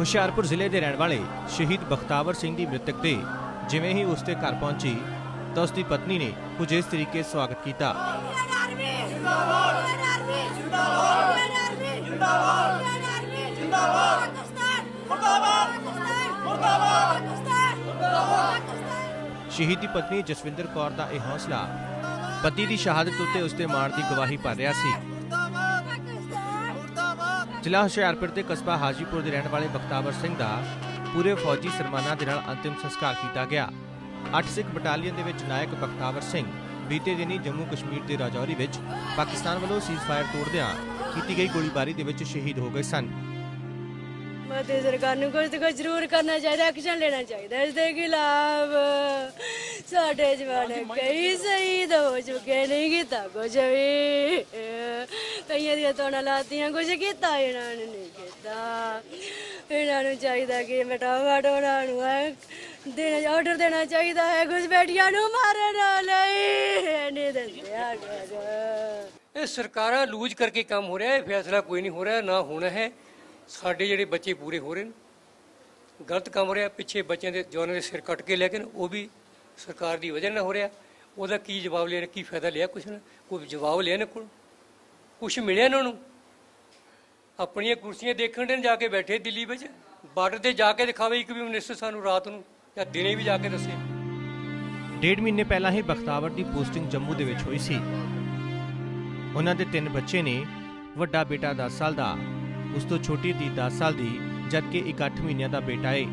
ਹੁਸ਼ਿਆਰਪੁਰ ਜ਼ਿਲ੍ਹੇ ਦੇ ਰਹਿਣ ਵਾਲੇ ਸ਼ਹੀਦ ਬਖਤਾਵਰ ਸਿੰਘ ਦੀ ਮ੍ਰਿਤਕ ਤੇ ਜਿਵੇਂ ਹੀ ਉਸ ਦੇ ਘਰ ਪਹੁੰਚੀ ਤਾਂ ਉਸ ਦੀ ਪਤਨੀ ਨੇ ਕੁਝ ਇਸ ਤਰੀਕੇ ਸਵਾਗਤ ਕੀਤਾ। ਸ਼ਹੀਦ ਦੀ ਪਤਨੀ ਜਸਵਿੰਦਰ ਕੌਰ ਦਾ ਇਹ ਹੌਸਲਾ ਪਤੀ ਦੀ ਸ਼ਹਾਦਤ ਉੱਤੇ ਉਸ ਦੇ ਮਾਣ ਦੀ ਗਵਾਹੀ ਭਰ ਰਿਹਾ ਸੀ। ਜ਼ਿਲ੍ਹਾ ਹੁਸ਼ਿਆਰਪੁਰ ਦੇ ਕਸਬਾ ਹਾਜੀਪੁਰ ਦੇ ਰਹਿਣ ਵਾਲੇ ਬਖਤਾਵਰ ਸਿੰਘ ਦਾ ਪੂਰੇ ਫੌਜੀ ਸਨਮਾਨਾਂ ਦੇ ਨਾਲ ਅੰਤਿਮ ਸੰਸਕਾਰ ਕੀਤਾ ਗਿਆ। 8 ਸਿੱਖ ਬਟਾਲੀਅਨ ਦੇ ਵਿੱਚ ਨਾਇਕ ਬਖਤਾਵਰ ਸਿੰਘ ਬੀਤੇ ਦਿਨੀ ਜੰਮੂ ਕਸ਼ਮੀਰ ਦੇ ਰਾਜੌਰੀ ਵਿੱਚ ਪਾਕਿਸਤਾਨ ਵੱਲੋਂ ਸੀਜ਼ਫਾਇਰ ਤੋੜਦਿਆਂ ਕੀਤੀ ਗਈ ਗੋਲੀਬਾਰੀ ਦੇ ਵਿੱਚ ਸ਼ਹੀਦ ਹੋ ਗਏ ਸਨ। ਮੋਦੀ ਸਰਕਾਰ ਨੂੰ ਕੁਝ ਤੇ ਕੁਝ ਜ਼ਰੂਰ ਕਰਨਾ ਚਾਹੀਦਾ ਐਕਸ਼ਨ ਲੈਣਾ ਚਾਹੀਦਾ। ਇਸ ਦੇ ਖਿਲਾਫ ਸਾਡੇ ਜਵਾਨ ਕਈ ਸ਼ਹੀਦ ਹੋ ਚੁੱਕੇ ਨਹੀਂ ਕੀਤਾ ਕੁਝ ਵੀ। ਕਈਆਂ ਦੀਆਂ ਤੋੜਾਂ ਲਾਤੀਆਂ ਕੁਝ ਕੀਤਾ ਇਹਨਾਂ ਨੇ ਨਹੀਂ ਕੀਤਾ। ਇਹਨਾਂ ਨੂੰ ਚਾਹੀਦਾ ਕਿ ਮਟਾਵਾ ਉਹਨਾਂ ਨੂੰ ਹੈ ਦੇਣਾ ਆਰਡਰ ਦੇਣਾ ਚਾਹੀਦਾ ਹੈ ਕੁਝ ਬੇਟੀਆਂ ਨੂੰ ਮਾਰਨ ਲਈ। ਨਹੀਂ ਦਿੰਦੇ ਆ ਇਹ ਸਰਕਾਰਾਂ ਲੂਜ ਕਰਕੇ ਕੰਮ ਹੋ ਰਿਹਾ ਹੈ ਫੈਸਲਾ ਕੋਈ ਨਹੀਂ ਹੋ ਰਿਹਾ ਨਾ ਹੋਣਾ ਹੈ। ਸਾਡੇ ਜਿਹੜੇ ਬੱਚੇ ਪੂਰੇ ਹੋ ਰਹੇ ਨੇ ਗਲਤ ਕੰਮ ਰਿਹਾ ਪਿੱਛੇ ਬੱਚਿਆਂ ਦੇ ਜਵਾਨਾਂ ਦੇ ਸਿਰ ਕੱਟ ਕੇ ਲੈ ਗਏ ਨਾ, ਉਹ ਵੀ ਸਰਕਾਰ ਦੀ ਵਜ੍ਹਾ ਨਾਲ ਹੋ ਰਿਹਾ। ਉਹਦਾ ਕੀ ਜਵਾਬ ਲਿਆ ਕੀ ਫਾਇਦਾ ਲਿਆ ਕੁਛ ਨਾ? ਕੋਈ ਜਵਾਬ ਲਿਆ ਨਾ ਕੋਲ ਕੁਛ ਮਿਲਿਆ ਇਹਨਾਂ ਨੂੰ ਆਪਣੀਆਂ ਕੁਰਸੀਆਂ ਦੇਖਣ ਦੇ ਜਾ ਕੇ ਬੈਠੇ ਦਿੱਲੀ ਵਿੱਚ। ਬਾਰਡਰ ਤੇ ਜਾ ਕੇ ਦਿਖਾਵੇ ਇੱਕ ਵੀ ਮਿਨਿਸਟਰ ਸਾਨੂੰ ਰਾਤ ਨੂੰ ਜਾਂ ਦਿਨੇ ਵੀ ਜਾ ਕੇ ਦੱਸੇ। ਡੇਢ ਮਹੀਨੇ ਪਹਿਲਾਂ ਹੀ ਬਖਤਾਵਰ ਦੀ ਪੋਸਟਿੰਗ ਜੰਮੂ ਦੇ ਵਿੱਚ ਹੋਈ ਸੀ। ਉਹਨਾਂ ਦੇ ਤਿੰਨ ਬੱਚੇ ਨੇ ਵੱਡਾ ਬੇਟਾ 10 ਸਾਲ ਦਾ। ਉਸ ਤੋਂ ਛੋਟੀ ਧੀ 10 ਸਾਲ ਦੀ, ਜਦਕਿ ਇੱਕ 8 ਮਹੀਨਿਆਂ ਦਾ ਬੇਟਾ ਹੈ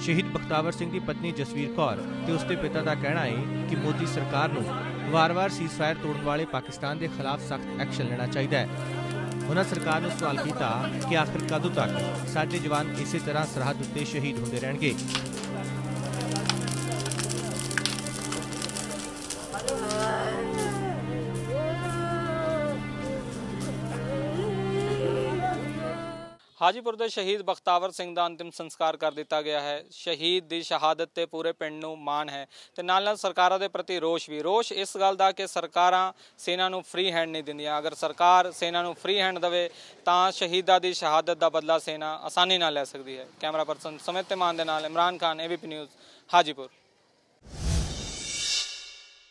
ਸ਼ਹੀਦ ਬਖਤਾਵਰ ਸਿੰਘ ਦੀ ਪਤਨੀ ਜਸਵੀਰ ਕੌਰ ਤੇ ਉਸ ਦੇ ਪਿਤਾ ਦਾ ਕਹਿਣਾ ਹੈ ਕਿ ਮੋਦੀ ਸਰਕਾਰ ਨੂੰ ਵਾਰ-ਵਾਰ ਸੀਜ਼ਫਾਇਰ ਤੋੜਨ ਵਾਲੇ ਪਾਕਿਸਤਾਨ ਦੇ ਖਿਲਾਫ ਸਖਤ ਐਕਸ਼ਨ ਲੈਣਾ ਚਾਹੀਦਾ ਹੈ ਉਹਨਾਂ ਸਰਕਾਰ ਨੂੰ ਸਵਾਲ ਕੀਤਾ ਕਿ ਆਖਰ ਕਦੋਂ ਤੱਕ ਸਾਡੇ ਜਵਾਨ ਇਸੇ ਤਰ੍ਹਾਂ ਸਰਹੱਦ ਉੱਤੇ ਸ਼ਹੀਦ ਹੁੰਦੇ ਰਹਿਣਗੇ। ਹਾਜੀਪੁਰ ਦੇ ਸ਼ਹੀਦ ਬਖਤਾਵਰ ਸਿੰਘ ਦਾ ਅੰਤਿਮ ਸੰਸਕਾਰ ਕਰ ਦਿੱਤਾ ਗਿਆ ਹੈ। ਸ਼ਹੀਦ ਦੀ ਸ਼ਹਾਦਤ ਤੇ ਪੂਰੇ ਪਿੰਡ ਨੂੰ ਮਾਣ ਹੈ ਤੇ ਨਾਲ ਨਾਲ ਸਰਕਾਰਾਂ ਦੇ ਪ੍ਰਤੀ ਰੋਸ਼ ਵੀ। ਰੋਸ਼ ਇਸ ਗੱਲ ਦਾ ਕਿ ਸਰਕਾਰਾਂ ਸੈਨਾ ਨੂੰ ਫ੍ਰੀ ਹੈਂਡ ਨਹੀਂ ਦਿੰਦੀਆਂ। ਅਗਰ ਸਰਕਾਰ ਸੈਨਾ ਨੂੰ ਫ੍ਰੀ ਹੈਂਡ ਦੇਵੇ ਤਾਂ ਸ਼ਹੀਦਾਂ ਦੀ ਸ਼ਹਾਦਤ ਦਾ ਬਦਲਾ ਸੈਨਾ ਆਸਾਨੀ ਨਾਲ ਲੈ ਸਕਦੀ ਹੈ। ਕੈਮਰਾ ਪਰਸਨ ਸਮਿਤ ਮਾਨ ਦੇ ਨਾਲ ਇਮਰਾਨ ਖਾਨ ਏਬੀਪੀ ਨਿਊਜ਼ ਹਾਜੀਪੁਰ।